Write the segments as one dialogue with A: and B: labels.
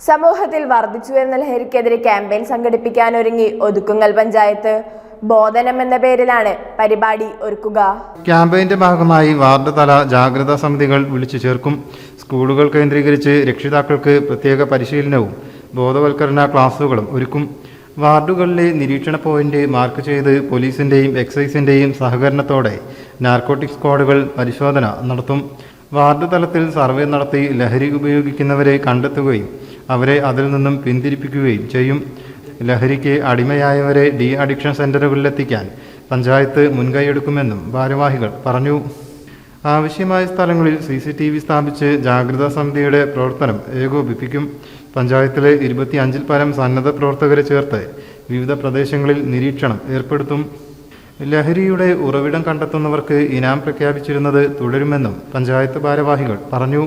A: സമൂഹത്തിൽ വർദ്ധിച്ചു വരുന്ന ലഹരിക്കെതിരെ ക്യാമ്പയിൻ സംഘടിപ്പിക്കാനൊരുങ്ങി ഒതുക്കുങ്ങൽ പഞ്ചായത്ത്. ബോധനം എന്ന പേരിലാണ് പരിപാടി ഒരുക്കുക.
B: ക്യാമ്പയിന്റെ ഭാഗമായി വാർഡ് തല ജാഗ്രതാ സമിതികൾ വിളിച്ചു ചേർക്കും. സ്കൂളുകൾ കേന്ദ്രീകരിച്ച് രക്ഷിതാക്കൾക്ക് പ്രത്യേക പരിശീലനവും ബോധവൽക്കരണ ക്ലാസുകളും ഒരുക്കും. വാർഡുകളിലെ നിരീക്ഷണ പോയിന്റ് മാർക്ക് ചെയ്ത് പോലീസിന്റെയും എക്സൈസിന്റെയും സഹകരണത്തോടെ നാർക്കോട്ടിക് സ്ക്വാഡുകൾ പരിശോധന നടത്തും. വാർഡ് തലത്തിൽ സർവേ നടത്തി ലഹരി ഉപയോഗിക്കുന്നവരെ കണ്ടെത്തുകയും അവരെ അതിൽ നിന്നും പിന്തിരിപ്പിക്കുകയും ചെയ്യും. ലഹരിക്ക് അടിമയായവരെ ഡി അഡിക്ഷൻ സെന്ററുകളിലെത്തിക്കാൻ പഞ്ചായത്ത് മുൻകൈയെടുക്കുമെന്നും ഭാരവാഹികൾ പറഞ്ഞു. ആവശ്യമായ സ്ഥലങ്ങളിൽ സി സി ടി വി സ്ഥാപിച്ച് ജാഗ്രതാ സമിതിയുടെ പ്രവർത്തനം ഏകോപിപ്പിക്കും. പഞ്ചായത്തിലെ ഇരുപത്തിയഞ്ചിൽ പരം സന്നദ്ധ പ്രവർത്തകരെ ചേർത്ത് വിവിധ പ്രദേശങ്ങളിൽ നിരീക്ഷണം ഏർപ്പെടുത്തും. ലഹരിയുടെ ഉറവിടം കണ്ടെത്തുന്നവർക്ക് ഇനാം പ്രഖ്യാപിച്ചിരുന്നത് തുടരുമെന്നും പഞ്ചായത്ത് ഭാരവാഹികൾ പറഞ്ഞു.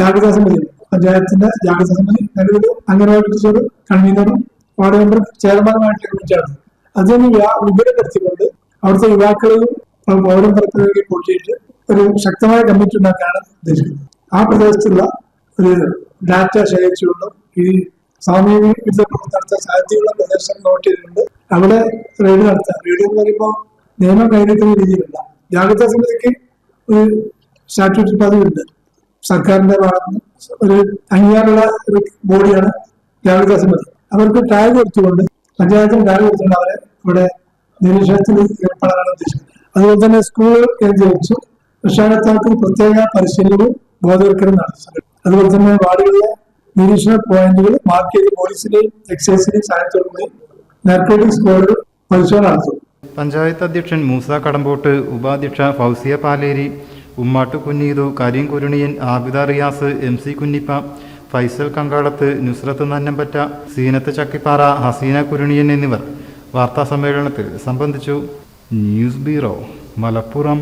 C: ജാഗ്രതാ സമിതി പഞ്ചായത്തിന്റെ ജാഗ്രത സമിതി നിലവിൽ അംഗനവാടി ടീച്ചർ കൺവീനറും വാർഡ് മെമ്പർ ചെയർമാനുമായിട്ട് നിർമ്മിച്ചാണ് അതിന് വിപുലപ്പെടുത്തിക്കൊണ്ട് അവിടുത്തെ യുവാക്കളെയും പൗരം പ്രവർത്തകരെയും കൂട്ടിയിട്ട് ഒരു ശക്തമായ കമ്മിറ്റി ഉണ്ടാക്കാനാണ് ഉദ്ദേശിക്കുന്നത്. ആ പ്രദേശത്തുള്ള ഒരു ഡാറ്റ ശേഖരിച്ചുകൊണ്ട് ഈ സാമൂഹിക വിരുദ്ധ സാധ്യതയുള്ള പ്രദേശം നോട്ട് ചെയ്തുകൊണ്ട് അവിടെ റെയ്ഡ് നടത്താം. റെയ്ഡ് എന്ന് പറയുമ്പോൾ നിയമം കൈവരിക്കുന്ന രീതിയിലല്ല. ജാഗ്രതാ സമിതിക്ക് ഒരു സ്റ്റാറ്റ്യൂട്ട് പതിവുണ്ട് സർക്കാരിന്റെ ഭാഗത്ത് ഒരു അംഗീകാരമുള്ള ഒരു ബോഡിയാണ് ജാഗ്രതാ സമിതി അവർക്ക് ടാഗ് കൊടുത്തുകൊണ്ട് പഞ്ചായത്തിന് ടാഗ് കൊടുത്തുകൊണ്ട് അവരെ ഇവിടെ നിരീക്ഷണത്തിൽ ഏർപ്പെടാനാണ് ഉദ്ദേശിക്കുന്നത്. അതുപോലെ തന്നെ സ്കൂൾ കേന്ദ്രീകരിച്ചു രക്ഷാകർത്താക്കൾക്ക് പ്രത്യേക പരിശീലനവും ബോധവൽക്കരണം നടത്തുന്നത് അതുപോലെ തന്നെ വാർഡുകളിലെ നിരീക്ഷണ പോയിന്റുകൾ മാർക്ക് ചെയ്ത് പോലീസിന്റെയും എക്സൈസിന്റെയും സഹായത്തോടുകൂടി നാർക്കോട്ടിക് സ്ക്വാഡുകൾ പരിശോധന നടത്തും.
B: പഞ്ചായത്ത് അധ്യക്ഷൻ മൂസ കടമ്പോട്ട് ഉപാധ്യക്ഷ ഫൗസിയ പാലേരി ഉമ്മാട്ടു കുഞ്ഞീതു കരീം കുരുണിയൻ ആബിദ റിയാസ് എം സി കുഞ്ഞിപ്പ ഫൈസൽ കങ്കാളത്ത് നുസ്രത്ത് നന്നമ്പറ്റ സീനത്ത് ചക്കിപ്പാറ ഹസീന കുരുണിയൻ എന്നിവർ വാർത്താസമ്മേളനത്തിൽ സംബന്ധിച്ചു. News bureau Malappuram.